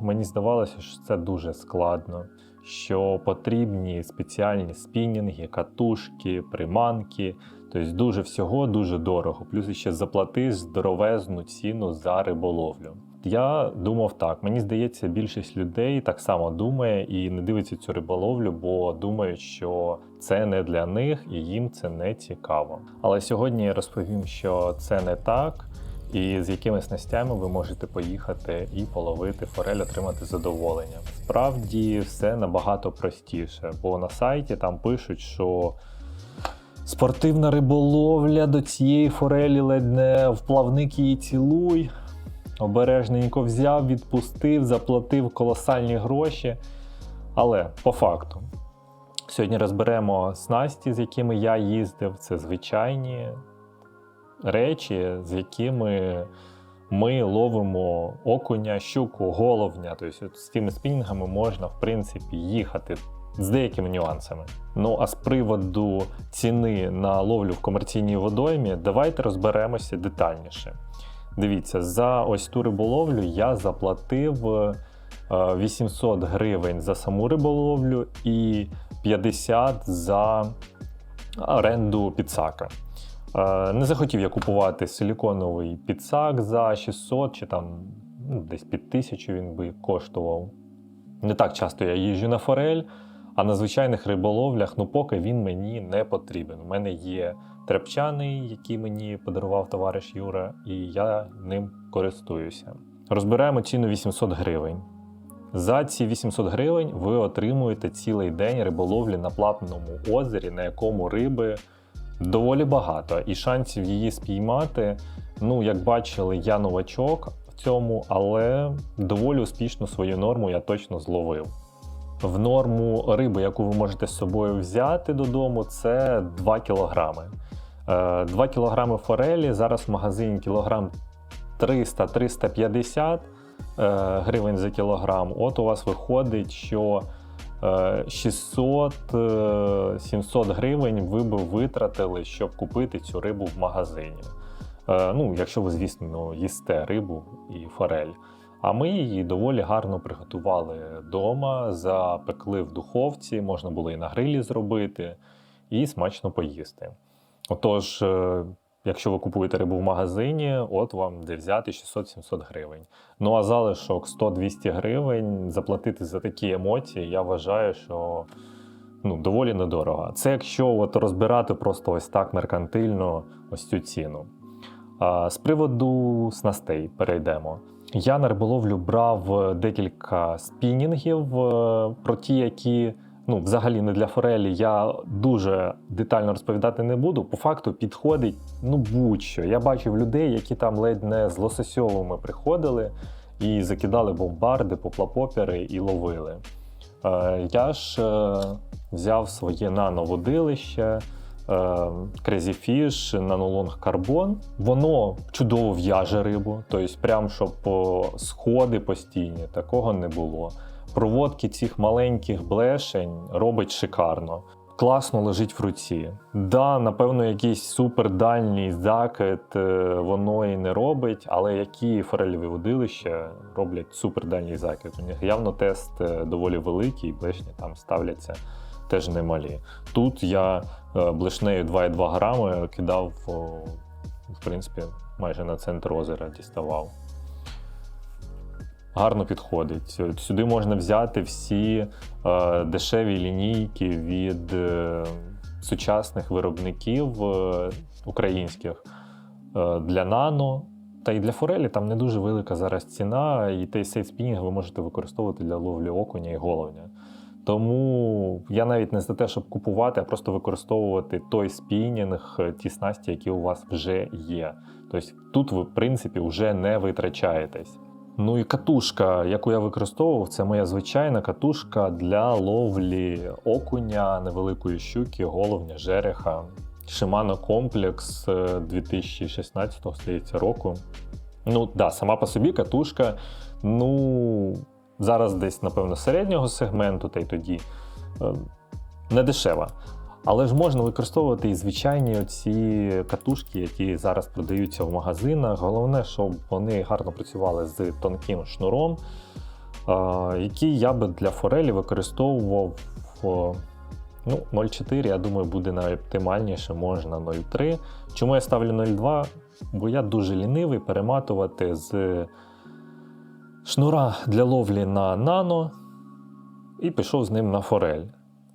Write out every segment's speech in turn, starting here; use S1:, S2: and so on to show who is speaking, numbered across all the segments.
S1: мені здавалося, що це дуже складно, що потрібні спеціальні спінінги, катушки, приманки. Тобто дуже всього дуже дорого. Плюс ще заплатиш здоровезну ціну за риболовлю. Я думав так. Мені здається, більшість людей так само думає і не дивиться цю риболовлю, бо думають, що це не для них і їм це не цікаво. Але сьогодні я розповім, що це не так, і з якими снастями ви можете поїхати і половити форель, отримати задоволення. Справді все набагато простіше, бо на сайті там пишуть, що. Спортивна риболовля до цієї форелі ледь не в плавник її цілуй. Обережненько взяв, відпустив, заплатив колосальні гроші. Але по факту, сьогодні розберемо снасті, з якими я їздив. Це звичайні речі, з якими ми ловимо окуня, щуку, головня. Тобто з цими спінінгами можна, в принципі, їхати з деякими нюансами. Ну а з приводу ціни на ловлю в комерційній водоймі, давайте розберемося детальніше. Дивіться, за ось ту риболовлю я заплатив е, 800 гривень за саму риболовлю і 50 за оренду підсака. Е, Не захотів я купувати силіконовий підсак за 600 чи там ну, десь під 1000 він би коштував. Не так часто я їжджу на форель, а на звичайних риболовлях, ну поки він мені не потрібен. У мене є трепчаний, який мені подарував товариш Юра, і я ним користуюся. Розбираємо ціну 800 гривень. За ці 800 гривень ви отримуєте цілий день риболовлі на платному озері, на якому риби доволі багато, і шансів її спіймати. Ну, як бачили, я новачок в цьому, але доволі успішно свою норму я точно зловив. В норму риби, яку ви можете з собою взяти додому, це 2 кілограми. Е, 2 кілограми форелі зараз в магазині кілограм 300-350 е, гривень за кілограм. От у вас виходить, що е, 600-700 гривень ви би витратили, щоб купити цю рибу в магазині. Е, Ну, якщо ви, звісно, їсте рибу і форель. А ми її доволі гарно приготували вдома, запекли в духовці, можна було і на грилі зробити, і смачно поїсти. Отож, е, якщо ви купуєте рибу в магазині, от вам де взяти 600-700 гривень. Ну а залишок 100-200 гривень заплатити за такі емоції, я вважаю, що ну, доволі недорого. Це якщо от розбирати просто ось так меркантильно ось цю ціну. А, з приводу снастей перейдемо. Я на риболовлю брав декілька спінінгів, е, про ті, які ну, взагалі не для форелі, я дуже детально розповідати не буду. По факту підходить ну будь-що. Я бачив людей, які там ледь не з лососьовими приходили і закидали бомбарди, поплапопери і ловили. Е, я ж е, взяв своє нановодилище. е, Crazy Fish, Nanolong Carbon. Воно чудово в'яже рибу, тобто, прям щоб о, сходи постійні, такого не було. Проводки цих маленьких блешень робить шикарно. Класно лежить в руці. Да, напевно, якийсь супердальній закид е, воно і не робить, але які форельові водилища роблять супердальній закид. У них явно тест е, доволі великий, блешні там ставляться теж немалі. Тут я е, блешнею 2,2 грами кидав, в принципі, майже на центр озера діставав. Гарно підходить. Сюди можна взяти всі е, дешеві лінійки від е, сучасних виробників е, українських е, для нано. Та й для форелі там не дуже велика зараз ціна, і той сейт спінінг ви можете використовувати для ловлі окуня і головня. Тому я навіть не за те, щоб купувати, а просто використовувати той спінінг, е, ті снасті, які у вас вже є. Тобто тут ви, в принципі, вже не витрачаєтесь. Ну і катушка, яку я використовував, це моя звичайна катушка для ловлі окуня, невеликої щуки, головня, жереха. Complex е, 2016 здається, року. Ну да, сама по собі катушка. Ну, зараз десь, напевно, середнього сегменту, та й тоді е, не дешева. Але ж можна використовувати і звичайні оці катушки, які зараз продаються в магазинах. Головне, щоб вони гарно працювали з тонким шнуром. який я би для форелі використовував. Ну, 0,4, я думаю, буде найоптимальніше, можна 0,3. Чому я ставлю 0,2? Бо я дуже лінивий перематувати з шнура для ловлі на нано і пішов з ним на форель.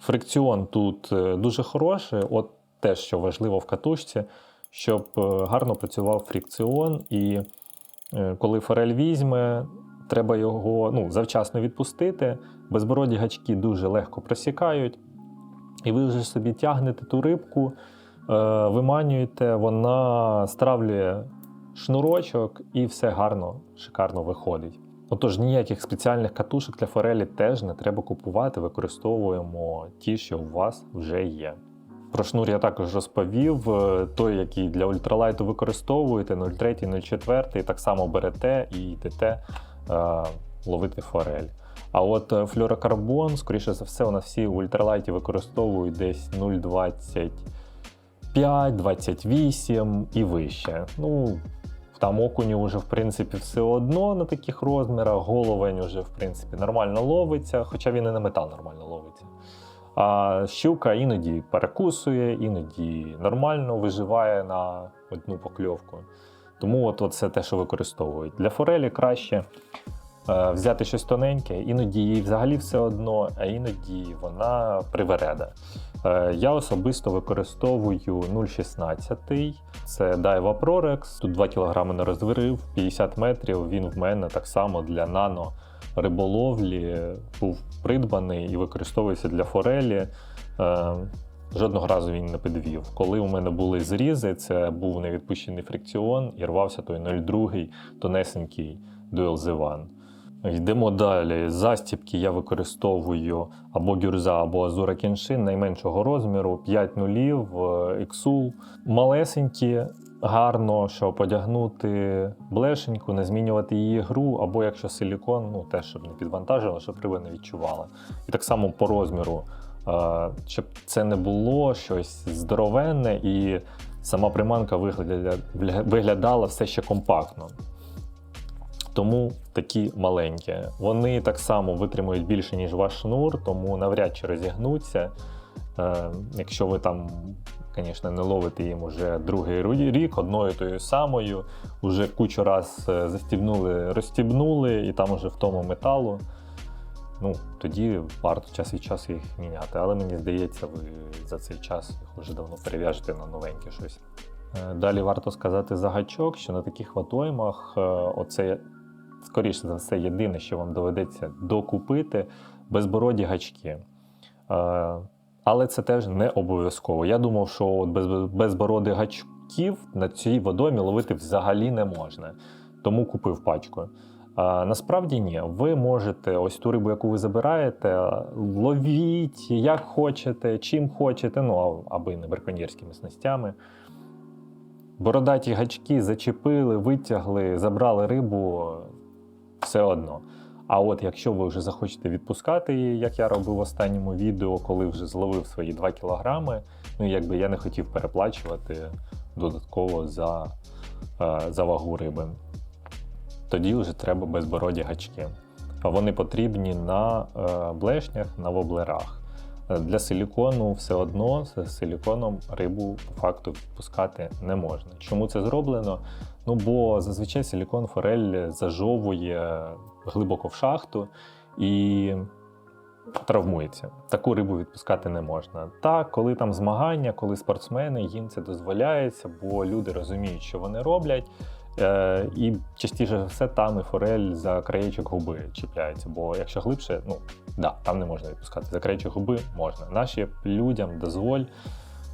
S1: Фрикціон тут е, дуже хороший, от те, що важливо в катушці, щоб е, гарно працював фрикціон, і е, коли форель візьме, треба його ну, завчасно відпустити. Безбороді гачки дуже легко просікають. І ви вже собі тягнете ту рибку, виманюєте, вона стравлює шнурочок і все гарно, шикарно виходить. Отож, ніяких спеціальних катушок для форелі теж не треба купувати, використовуємо ті, що у вас вже є. Про шнур я також розповів. Е, Той, який для ультралайту використовуєте, 0,3, 0,4, так само берете і йдете е, ловити форель. А от е, флюорокарбон, скоріше за все, у нас всі в ультралайті використовують десь 0,25, 28 і вище. Ну, там окуню вже в принципі все одно на таких розмірах, головень вже в принципі нормально ловиться, хоча він і на метал нормально ловиться. А щука іноді перекусує, іноді нормально виживає на одну покльовку. Тому от це те, що використовують. Для форелі краще е, взяти щось тоненьке, іноді їй взагалі все одно, а іноді вона привереда. Е, я особисто використовую 0,16. Це Daiwa Prorex. Тут 2 кг на розрив, 50 метрів. Він в мене так само для нано риболовлі був придбаний і використовується для форелі. Е, Жодного разу він не підвів. Коли у мене були зрізи, це був невідпущений фрикціон і рвався той 0,2 тонесенький Dual Z1. Йдемо далі. Застібки я використовую або гюрза, або азура кіншин найменшого розміру, 5 нулів, е, іксул. Малесенькі, гарно, щоб одягнути блешеньку, не змінювати її гру, або якщо силікон, ну теж щоб не підвантажило, щоб риба не відчувала. І так само по розміру, е, щоб це не було щось здоровенне і сама приманка виглядала все ще компактно. Тому такі маленькі. Вони так само витримують більше, ніж ваш шнур, тому навряд чи розігнуться. Е, якщо ви там, звісно, не ловите їм уже другий рік, одною тою самою, вже кучу раз е, застібнули, розстібнули, і там уже в тому металу. Ну, тоді варто час від часу їх міняти. Але мені здається, ви за цей час їх вже давно перев'яжете на новеньке щось. Е, Далі варто сказати за гачок, що на таких водоймах е, оце, скоріше за все, єдине, що вам доведеться докупити безбороді гачки. Е, Але це теж не обов'язково. Я думав, що от без безбородих гачків на цій водоймі ловити взагалі не можна. Тому купив пачку. А, насправді ні, ви можете ось ту рибу, яку ви забираєте, ловіть як хочете, чим хочете, ну аби не браконьєрськими снастями. Бородаті гачки зачепили, витягли, забрали рибу все одно. А от якщо ви вже захочете відпускати як я робив в останньому відео, коли вже зловив свої 2 кілограми, ну якби я не хотів переплачувати додатково за, е, за вагу риби. Тоді вже треба безбороді гачки. Вони потрібні на е, блешнях, на воблерах. Е, Для силікону все одно з силіконом рибу по факту відпускати не можна. Чому це зроблено? Ну бо зазвичай силікон форель зажовує глибоко в шахту і травмується. Таку рибу відпускати не можна. Так, коли там змагання, коли спортсмени, їм це дозволяється, бо люди розуміють, що вони роблять. Е, і частіше за все там і форель за краєчок губи чіпляється. Бо якщо глибше, ну да, там не можна відпускати. За краєчок губи можна. Наші людям дозволь,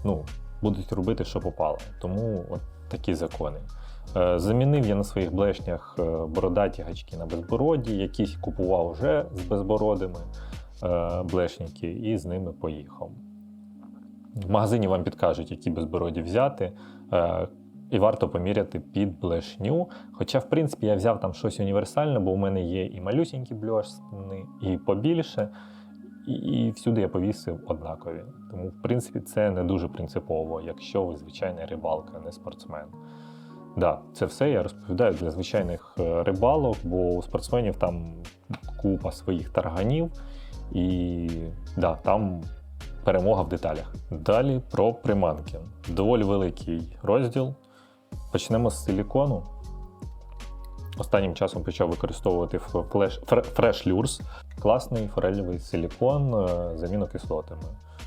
S1: ну, будуть робити, що попало. Тому от такі закони. Е, Замінив я на своїх блешнях е, бородаті гачки на безбороді, якісь купував вже з безбородими блешніки, і з ними поїхав. В магазині вам підкажуть, які безбороді взяти. І варто поміряти під блешню. Хоча, в принципі, я взяв там щось універсальне, бо у мене є і малюсінькі бльошни, і побільше. І, всюди я повісив однакові. Тому, в принципі, це не дуже принципово, якщо ви звичайний рибалка, не спортсмен. Да, це все я розповідаю для звичайних е, рибалок, бо у спортсменів там купа своїх тарганів, і да, там перемога в деталях. Далі про приманки. Доволі великий розділ. Почнемо з силікону. Останнім часом почав використовувати Fresh Lures. класний форельовий силікон е, з амінокислотами.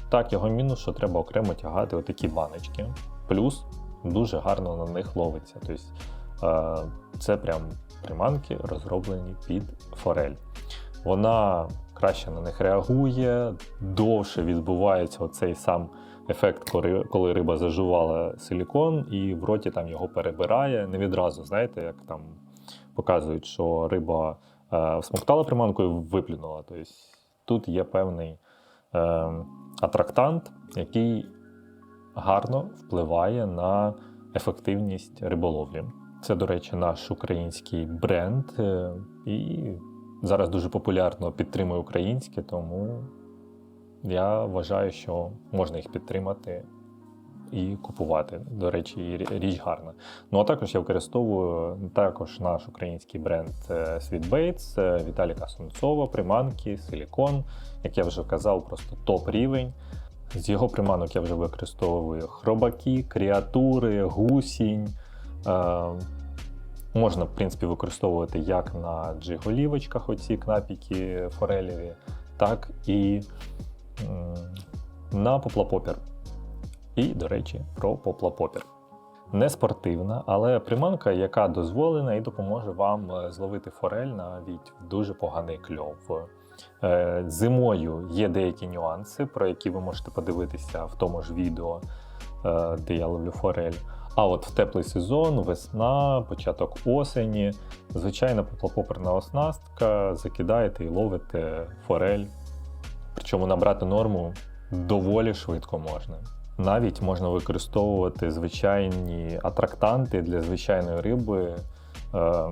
S1: Так, його мінус, що треба окремо тягати отакі баночки. Плюс дуже гарно на них ловиться. Тобто е, це прям приманки розроблені під форель. Вона краще на них реагує, довше відбувається оцей сам ефект, коли- риба зажувала силікон і в роті там його перебирає. Не відразу, знаєте, як там показують, що риба е, всмоктала приманку виплюнула. Тобто тут є певний е, атрактант, який гарно впливає на ефективність риболовлі. Це, до речі, наш український бренд, е, і зараз дуже популярно підтримує українське, тому я вважаю, що можна їх підтримати і купувати. До речі, річ гарна. Ну а також я використовую також наш український бренд е, Sweet Baits, е, Віталіка Сунцова, приманки, силікон. Як я вже казав, просто топ рівень. З його приманок я вже використовую хробаки, кріатури, гусінь. Е, можна, в принципі, використовувати як на джиголівочках оці кнапіки форелеві, так і на поплапопір. І, до речі, про поплапопір. Не спортивна, але приманка, яка дозволена і допоможе вам е, зловити форель навіть в дуже поганий кльов. Е, Зимою є деякі нюанси, про які ви можете подивитися в тому ж відео, е, де я ловлю форель. А от в теплий сезон, весна, початок осені, звичайна поплапоперна оснастка, закидаєте і ловите форель. Причому набрати норму доволі швидко можна. Навіть можна використовувати звичайні атрактанти для звичайної риби е,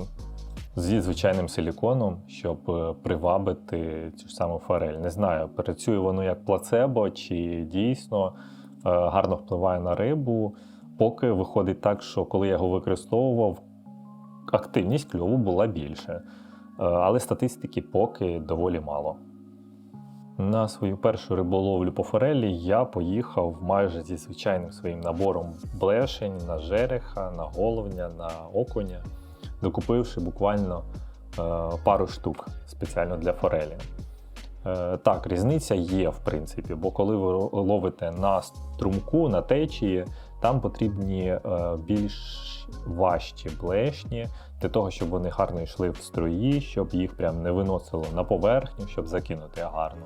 S1: зі звичайним силіконом, щоб е, привабити цю ж саму форель. Не знаю, працює воно як плацебо, чи дійсно е, гарно впливає на рибу. Поки виходить так, що коли я його використовував, активність кльову була більше. Але статистики поки доволі мало. На свою першу риболовлю по форелі я поїхав майже зі звичайним своїм набором блешень на жереха, на головня, на окуня, докупивши буквально е, пару штук спеціально для форелі. Е, так, різниця є, в принципі, бо коли ви ловите на струмку, на течії, там потрібні е, більш важчі блешні для того, щоб вони гарно йшли в струї, щоб їх прям не виносило на поверхню, щоб закинути гарно.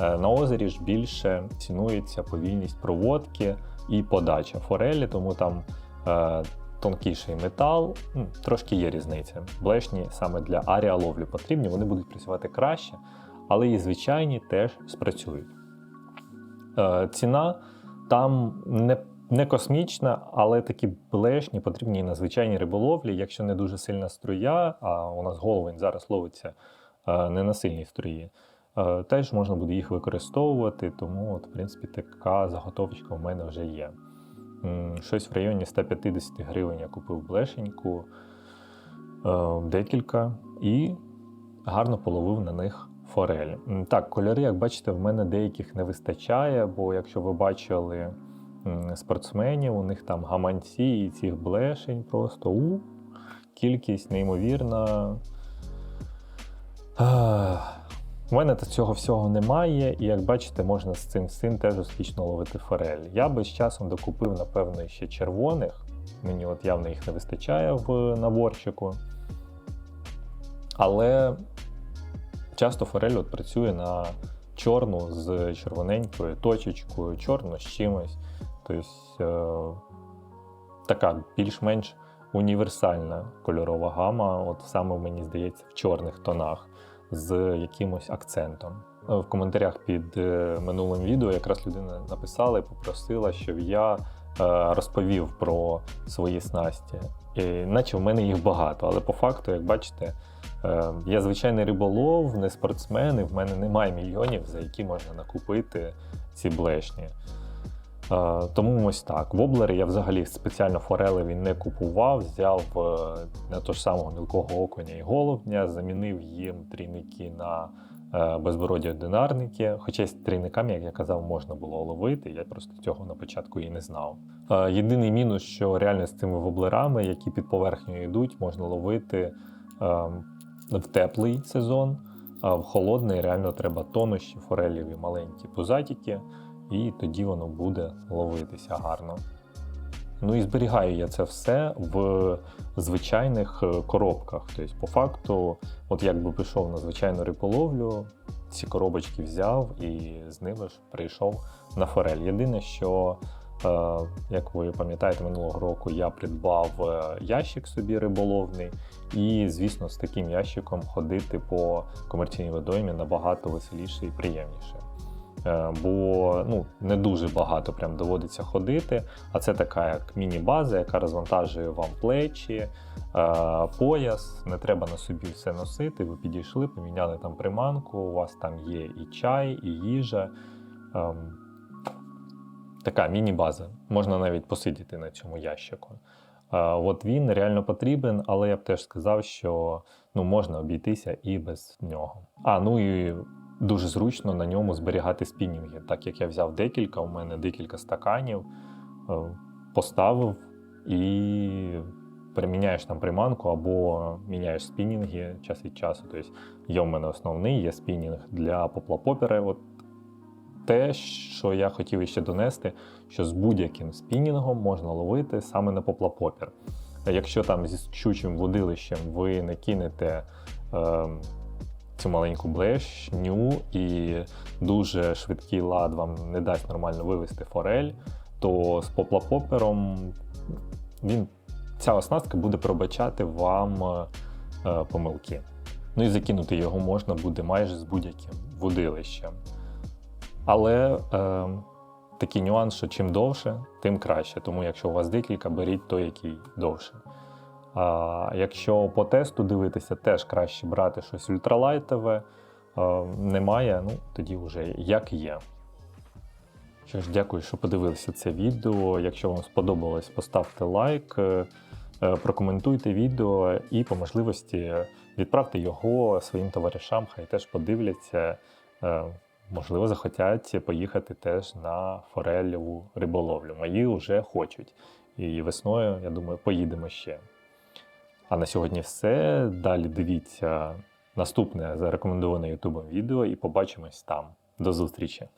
S1: Е, На озері ж більше цінується повільність проводки і подача форелі, тому там е, тонкіший метал, трошки є різниця. Блешні саме для аріаловлі потрібні, вони будуть працювати краще, але і звичайні теж спрацюють. Ціна там не не космічна, але такі блешні потрібні на звичайній риболовлі, якщо не дуже сильна струя, а у нас головень зараз ловиться е, не на сильній струї, е, теж можна буде їх використовувати, тому, от, в принципі, така заготовочка у мене вже є. Щось в районі 150 гривень я купив блешеньку, е, декілька, і гарно половив на них форель. Так, кольори, як бачите, в мене деяких не вистачає, бо якщо ви бачили спортсменів, у них там гаманці і цих блешень просто у кількість неймовірна. У мене цього всього немає, і як бачите, можна з цим всім теж успішно ловити форель. Я би з часом докупив, напевно, ще червоних. Мені от явно їх не вистачає в наборчику. Але часто форель от працює на чорну з червоненькою точечкою, чорну з чимось. Тобто е, така більш-менш універсальна кольорова гама, от саме мені здається, в чорних тонах з якимось акцентом. Е, В коментарях під е, минулим відео якраз людина написала і попросила, щоб я розповів про свої снасті. І, наче в мене їх багато, але по факту, як бачите, я звичайний риболов, не спортсмен, і в мене немає мільйонів, за які можна накупити ці блешні. Е, Тому ось так. Воблери я взагалі спеціально форелеві не купував, взяв е, того ж самого мілкого окуня і головня, замінив їм трійники на е, безбороді одинарники. Хоча з трійниками, як я казав, можна було ловити. Я просто цього на початку і не знав. Єдиний мінус, що реально з цими воблерами, які під поверхнею йдуть, можна ловити е, в теплий сезон, а в холодний реально треба тонущі, фореліві маленькі пузатіки і тоді воно буде ловитися гарно. Ну і зберігаю я це все в звичайних е, коробках. Тобто, по факту, от якби пішов на звичайну риболовлю, ці коробочки взяв і з ними ж прийшов на форель. Єдине, що, е, як ви пам'ятаєте, минулого року я придбав е, ящик собі риболовний, і, звісно, з таким ящиком ходити по комерційній водоймі набагато веселіше і приємніше. Е, бо ну, не дуже багато прям доводиться ходити. А це така як міні-база, яка розвантажує вам плечі, е, пояс. Не треба на собі все носити. Ви підійшли, поміняли там приманку, у вас там є і чай, і їжа. Ем, Така міні-база. Можна навіть посидіти на цьому ящику. Е, От він реально потрібен, але я б теж сказав, що ну, можна обійтися і без нього. А, ну і дуже зручно на ньому зберігати спінінги. Так як я взяв декілька, у мене декілька стаканів, е, поставив і переміняєш там приманку або міняєш спінінги час від часу. Тобто є у мене основний, є спінінг для поплапопера. От те, що я хотів іще донести, що з будь-яким спінінгом можна ловити саме на поплапопер. Якщо там зі щучим водилищем ви не кинете. Цю маленьку блешню і дуже швидкий лад вам не дасть нормально вивести форель, то з поплапопером він, ця оснастка буде пробачати вам е, помилки. Ну і закинути його можна буде майже з будь-яким водилищем. Але е, такий нюанс, що чим довше, тим краще. Тому якщо у вас декілька, беріть той, який довше. А якщо по тесту дивитися, теж краще брати щось ультралайтове. Немає, ну тоді вже як є. Що ж, дякую, що подивилися це відео. Якщо вам сподобалось, поставте лайк, е, е, прокоментуйте відео і по можливості відправте його своїм товаришам, хай теж подивляться. Е, Можливо, захотять поїхати теж на форелеву риболовлю. Мої вже хочуть. І весною, я думаю, поїдемо ще. А на сьогодні все. Далі дивіться наступне зарекомендоване Ютубом відео і побачимось там. До зустрічі!